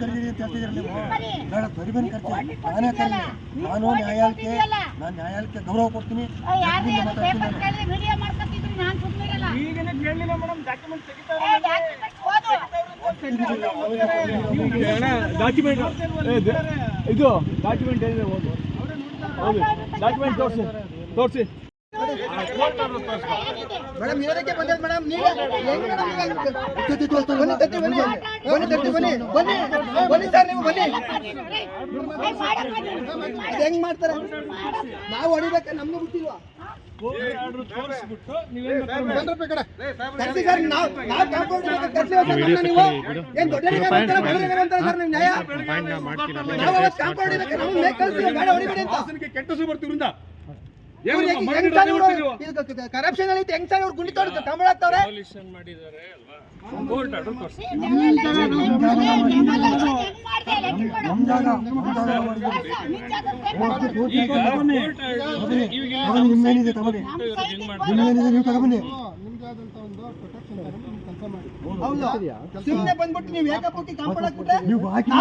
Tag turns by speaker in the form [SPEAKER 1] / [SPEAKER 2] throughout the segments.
[SPEAKER 1] ಕರೀರಿ ಅಂತ ಹೇಳ್ತಿದ್ದೀರಿ ನೀವು? ಬೇಡ ಬನ್ನಿ ಕರ್ತೀನಿ ನಾನೇ ಕರೀಲಿ ನಾನು ನ್ಯಾಯಾಲಯಕ್ಕೆ ನಾನು ನ್ಯಾಯಾಲಯಕ್ಕೆ ಗೌರವ ಕೊಡ್ತೀನಿ.
[SPEAKER 2] ಈಗೇನೆ ಕೇಳಲಿಲ್ಲ ಮೇಡಮ್ ಡಾಕ್ಯುಮೆಂಟ್ ತೆಗಿತಾ
[SPEAKER 3] document ಓದು.
[SPEAKER 2] ಡಾಕ್ಯುಮೆಂಟ್ ಇದು ಡಾಕ್ಯುಮೆಂಟ್ ಏನಿದೆ ಹೌದು ಡಾಕ್ಯುಮೆಂಟ್ ತೋರಿಸಿ. ತೋರಿಸಿ.
[SPEAKER 4] ಮೇಡಮ್ ಇರೋದಕ್ಕೆ ಬಂದದ್ದು ಮೇಡಮ್, ನೀವೇ ಬನ್ನಿ ಬನ್ನಿ ಬನ್ನಿ ಬನ್ನಿ ಬನ್ನಿ ಸರ್, ನೀವು ಬನ್ನಿ. ಇದು ಹೆಂಗ್ ಮಾಡ್ತಾರೆ? ನಾವು ಹೊಡಿಬೇಕ ನಮ್ಗೆ ಗೊತ್ತಿಲ್ವಾ
[SPEAKER 2] ಕೆಟ್ಟ ಬರ್ತೀವ್ರಿಂದ.
[SPEAKER 4] ಕರಪ್ಷನ್ ಅಲ್ಲಿ ಹೆಂಗ್ ಸರ್ ಇವ್ರು ಗುಂಡಿ ತೊಡ್ದು ಕಂಬಳ ಹಾಕ್ತವ್ರೆ
[SPEAKER 2] ಮಾಡಿದ್ದಾರೆ ಅಲ್ವಾ ಕೋರ್ಟ್ ಆರ್ಡರ್ ತೋರಿಸಿ
[SPEAKER 3] ಏ, demolition ಹೆಂಗ್ ಮಾಡ್ದೆ? ಲೆಕ್ಕ ಕೊಡು.
[SPEAKER 1] ನಮ್ಮ ಜಾಗ ನಮ್ಮ ಜಾಗ ಮಾಡಿದ್ದೀವಿ
[SPEAKER 3] ನಿನ್ ಜಾಗದ paper
[SPEAKER 1] ಕೋರ್ಟ್ಗೆ
[SPEAKER 3] ಕೊಡು.
[SPEAKER 1] ಕೋರ್ಟ್ ಹಾಕಿ ತಗೊಬನ್ನಿ ತಗೊಬನ್ನಿ ತಗೊಬನ್ನಿ ನಿಮ್ಮೇನಿದೆ ತಗೊಬನ್ನಿ
[SPEAKER 3] ನಮ್ಮ site ಗೆ
[SPEAKER 1] ನಿಮ್ಮೇನಿದೆ ನೀವು ತಗೊಬನ್ನಿ
[SPEAKER 4] ಹೌದಾ ಸುಮ್ಮನೆ ಬಂದ್ಬಿಟ್ಟು ನೀವು ಹೇಗೆ ಕಾಂಪೌಂಡ್ ಹಾಕ್ಬಿಟ್ರೆ
[SPEAKER 1] ನೀವು
[SPEAKER 4] ಹಾಕ್ತೀನಿ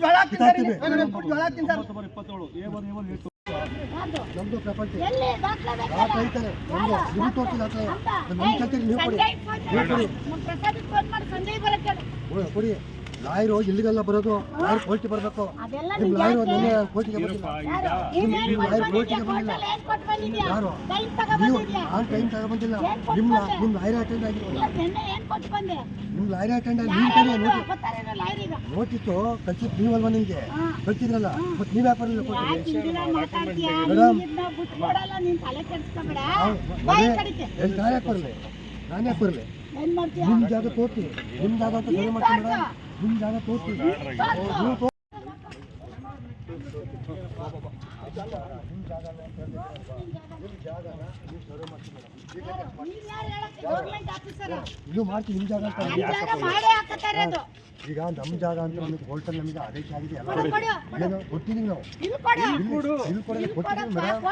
[SPEAKER 4] ಜೋಳ ಸರ್
[SPEAKER 2] ಇಪ್ಪತ್ತೇಳು
[SPEAKER 1] ನಮ್ದು
[SPEAKER 3] ಎಲ್ಲಿ
[SPEAKER 1] ಆ ಕೈತಾರೆ ನಮ್ದು? ನೀವು ತೋರಿಸಿಲ್ಲ ನಮ್ಮ ನೀವು ನೀವು ಕೊಡಿ. ಲಾಯರು ಇಲ್ಲಿಗೆಲ್ಲ ಬರೋದು ಲಾಯರ್ ಕೋರ್ಟಿಗೆ ಬರಬೇಕು
[SPEAKER 3] ಅದೆಲ್ಲ
[SPEAKER 1] ನಿಮ್ಮ ಲಾಯರು? ನಿನ್ನೆ ಕೋರ್ಟಿಗೆ ಬಂದಿಲ್ಲ ನೀವು
[SPEAKER 3] ಕೊಟ್ಟು
[SPEAKER 1] ಲಾಯರ್ ಕೋರ್ಟಿಗೆ? ಬಂದಿಲ್ಲ? ಯಾರು? ನೀವು ಆ ಟೈಮ್ ತಗೊಂಡಿಲ್ಲ
[SPEAKER 3] ನಿಮ್ ನಿಮ್
[SPEAKER 1] ನಿಮ್ಮ? ನಿಮ್ಮ ಲಾಯರ್ ಅಟೆಂಡ್ ಆಗಿಲ್ಲ
[SPEAKER 3] ನಿಮ್ ನೆನ್ನೆ ಏನ್ ಬಂದೆ?
[SPEAKER 1] ನಿಮ್ಮ ಲಾಯರ್ ಅಟೆಂಡ್ ಆಗಿ ನೀವು ನೋಡಿ
[SPEAKER 3] ಹೇಳಿದ್ರು?
[SPEAKER 1] ನೋಟಿಸ್
[SPEAKER 3] ಗೊತ್ತಾರೇನೋ ಲಾಯರಿಗೆ?
[SPEAKER 1] ನೋಟಿಸು ಕಳ್ಸಿದ್ ನೀವಲ್ವಾ ನಿಮಗೆ. ಕಳ್ಸಿದ್ರಲ್ಲ ಮತ್ತೆ ನೀವು ವ್ಯಾಪಾರ? ಮೇಡಮ್.
[SPEAKER 3] ನೀನ್ ನೀನ್
[SPEAKER 1] ಯಾಕೆ ಬರಲಿ ಬರಲಿ
[SPEAKER 3] ಏನ್ ಮಾಡ್ತೀಯಾ?
[SPEAKER 1] ನಿಮ್ಮ ಜಾಗ ನಿಮ್ಮ ಅಂತ ಮಾಡ್ತೀನಿ ನಿಮ್ಮ ಜಾಗ ತೋರ್ಸಿ
[SPEAKER 3] ತೋರ್ಸು.
[SPEAKER 1] ನೀವು ತೋ-
[SPEAKER 3] ನೀನ್ ಯಾರು ಹೇಳಕ್ಕೆ? ಗೌರ್ಮೆಂಟ್ ಆಫೀಸರಾ?
[SPEAKER 1] ಇದು ಮಾಡ್ತೀನಿ ನಿಮ್ಮ ಜಾಗ ಅಂತ. ಈಗ ನಮ್ಮ ಜಾಗ ಅಂತ ನಮಗೆ ಹೋಟೆಲ್ ನಮಗೆ ಆದೇಶ ಆಗಿದೆ ಎಲ್ಲ. ಏನು ಕೊಡ್ತೀವಿ ನಾವು. ಇಲ್ಲಿ ಕೊಡ್ತೀವಿ
[SPEAKER 3] ಕೊಡಪ್ಪ,
[SPEAKER 1] ಮೇಡಮ್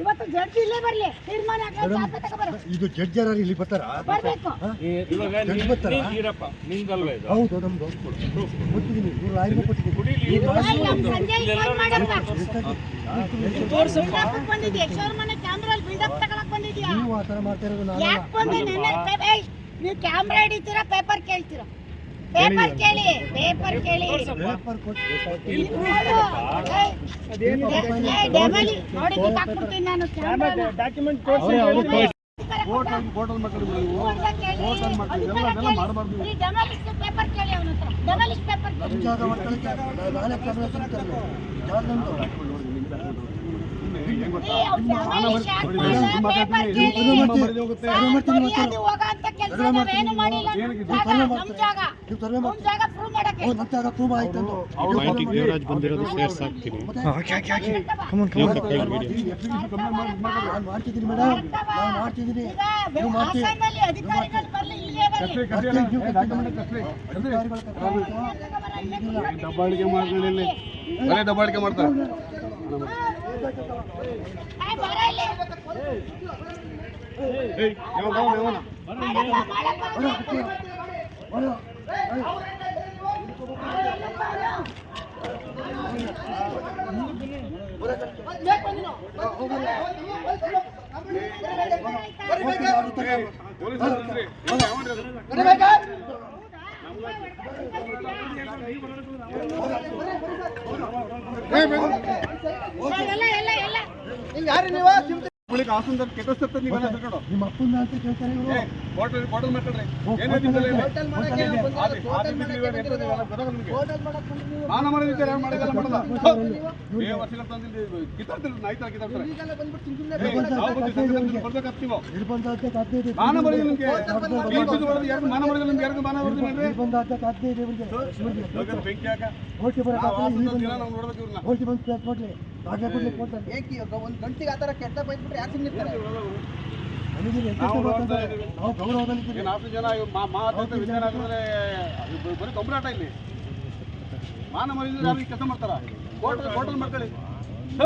[SPEAKER 3] ಇವತ್ತು ಜಡ್ಜ್ ಇಲ್ಲೇ ಬರ್ಲಿ. ತೀರ್ಮಾನ ಹಾಕಿ ಚಾಪೆ ತಗೊಬರು
[SPEAKER 1] ಇದು ಜಡ್ಜ್ ಯಾರು ಇಲ್ಲಿ ಬರ್ತಾರಾ?
[SPEAKER 3] ಬರ್ಬೇಕು.
[SPEAKER 2] ಇವಾಗ
[SPEAKER 1] ಜಡ್ಜ್ ಬರ್ತಾರಾ?
[SPEAKER 2] ಇರಪ್ಪ ನಿಂದಲ್ವ ಇದು?
[SPEAKER 1] ಹೌದು ನಮ್ದು ಕೊಟ್ಟಿದ್ದೀನಿ. ಇವ್ರು ಲಾಯರ್ಗೂ ಕೊಟ್ಟಿದ್ದೀನಿ.
[SPEAKER 3] ಅಲ್ಲಿ ನಮ್ ಸಂಜಯ್ ಫೋನ್ ಮಾಡಪ್ಪ. ಬಿಲ್ಡಪ್ ಬಂದಿದ್ಯಾ? ಮನೆ ಕ್ಯಾಮ್ರಲ್ಲಿ ಬಿಲ್ಡಪ್ ತಗೊಳಕ್ ಬಂದಿದ್ಯಾ?
[SPEAKER 1] ನೀವು ಆ ಥರ ಮಾಡ್ತಾ ಇರೋದು ನಾನು
[SPEAKER 3] ಯಾಕೆ ಬಂದೆ? ನೆನ್ನೆ ಪೇ- ಏಯ್, ನೀವು ಕ್ಯಾಮ್ರಾ ಹಿಡಿತೀರಾ ಪೇಪರ್ ಕೇಳ್ತೀರಾ? ಪೇಪರ್ ಕೇಳಿ ಪೇಪರ್ ಕೇಳಿ.
[SPEAKER 2] ಡಾಕ್ಯುಮೆಂಟ್
[SPEAKER 3] ಪೇಪರ್ ಕೇಳಿ.
[SPEAKER 5] ದೇವರಾಜ್ ಬಂದಿರೋದು
[SPEAKER 1] ಮಾಡ್ತಿದ್ದೀನಿ ಮೇಡಮ್ ನಾನು ಮಾಡ್ತಿದ್ದೀನಿ
[SPEAKER 3] ಈಗ
[SPEAKER 1] ನೀವು ಮಾಡ್ತೀವಿ
[SPEAKER 2] ದಬ್ಬಾಳಿಕೆ ಮಾಡ್ಕೊಳ್ಳಿ ಬರೇ ದಬ್ಬಾಳಿಕೆ ಮಾಡ್ತಾರೆ
[SPEAKER 3] ಏ,
[SPEAKER 4] ಯಾರು ನೀವು
[SPEAKER 2] ಕೆಟ್ಟಸ್ತದ
[SPEAKER 1] ನಿಮ್ಮ ಅಪ್ಪನ ಅಂತ ಕೇಳ್ತಾರೆ ಇವರು.
[SPEAKER 4] ಹೋಟೆಲ್ ಹೋಟೆಲ್ ಮಾಡಕ್ಕೆ? ಹೋಟೆಲ್ ಮಾಡಕ್ಕೆ
[SPEAKER 2] ಮಾಡಿದ್ರೆ ಯಾರು ಮಾಡಿದಲ್ಲ ಮಾಡಲ್ಲ ಏ ವರ್ಷಗಳ ತಂದಿಲ್ಲಿ ಕಿತ್ತಾಡ್ತಾರೆ.
[SPEAKER 4] ಈಗೆಲ್ಲ ಬಂದ್ಬಿಟ್ಟು ಸುಮ್ಮನೆ
[SPEAKER 2] ಬರ್ಬೇಕಾಗ್ತೀವಿ ಮಾನ ಮರ್ಯಾದೆ ನಿಮ್ಗೆ. ಈ ಬಿದ್ದು ಮಾನ ಮರ್ಯಾದೆ ನಿಮ್ಗೆ ಮಾನ ಮರ್ಯಾದೆ ಮಾಡ್ರಿ
[SPEAKER 1] ಇವರಿಗೆ.
[SPEAKER 2] ಬೆಂಕಿ ಹಾಕಿ.
[SPEAKER 1] ಬಂದ್ರೆ ಬಂದು ಪ್ಲೇಸ್
[SPEAKER 4] ಏಕೆ ಇವಾಗ ಒಂದು ಗಂಟೆಗೆ ಆ ಥರ ಕೆಟ್ಟ ಬೈದ್ಬಿಟ್ರೆ
[SPEAKER 1] ಯಾಕೆ
[SPEAKER 2] ನಾವು ನಾಲ್ಕು ಜನ ಮಾ ವಿಚಾರ ಆಗಿದ್ರೆ ಬರೀ ಕಂಪ್ಲೇಂಟ್ ಇಲ್ಲಿ. ಮಾನ ಮರ್ಯಾದೆ ಯಾರು ಕೆಲಸ ಮಾಡ್ತಾರ? ಹೋಟೆಲ್ ಹೋಟೆಲ್ ಮಾಡ್ಕೊಳ್ಳಿ.